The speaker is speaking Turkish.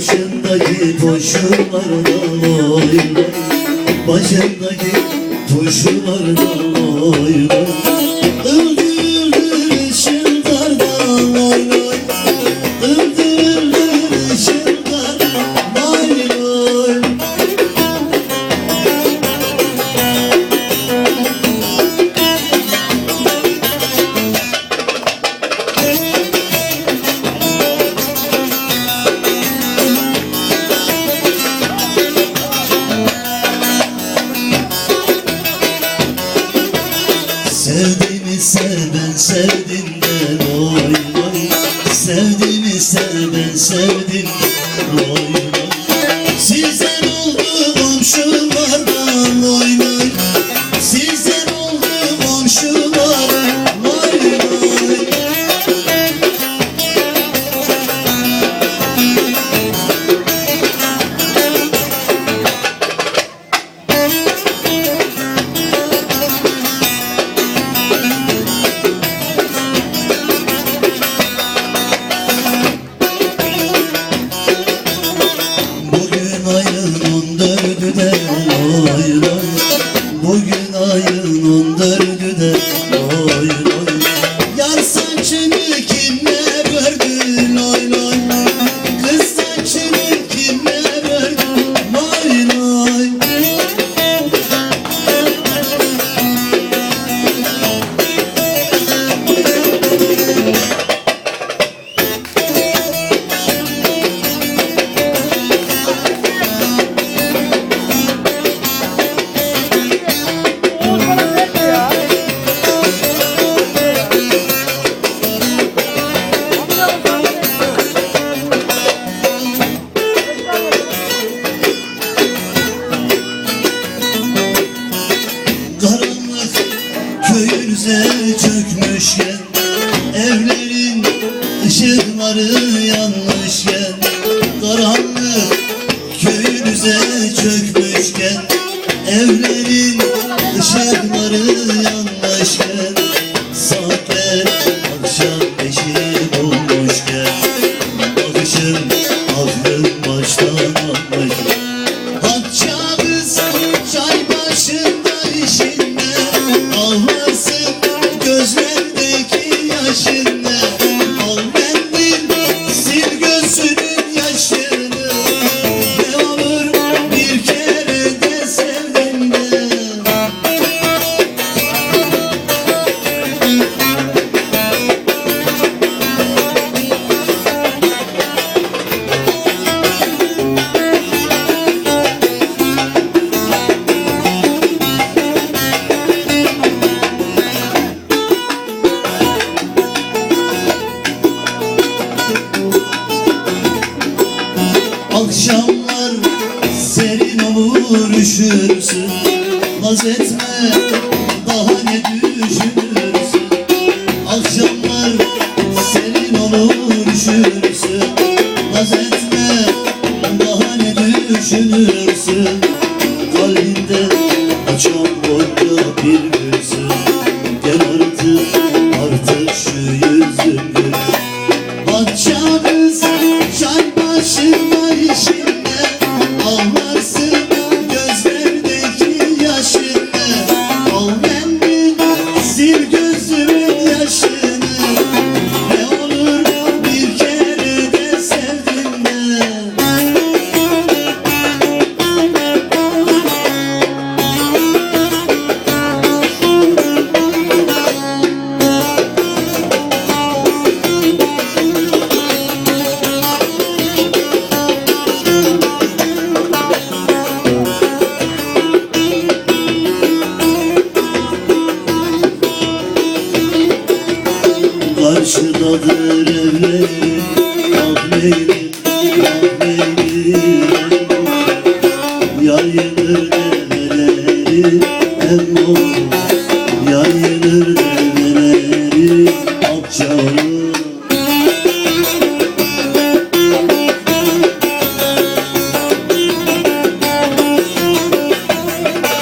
Başındaki tuşlardan oy Başındaki tuşlardan oy sevdin. güzel çökmüş ya Evlerin ışıkları yanmış ya Karanlık köyünüze çökmüş ya Evlerin ışıkları yanmış ya Ellerin olur üşürsün. Naz etme daha ne düşünürsün? Akşamlar serin olur üşürsün. Naz etme daha ne düşünürsün? Kalbinde açan boyunca bir gülsün Gel artık artık şu yüzünü Bahçemiz çay başında işin Música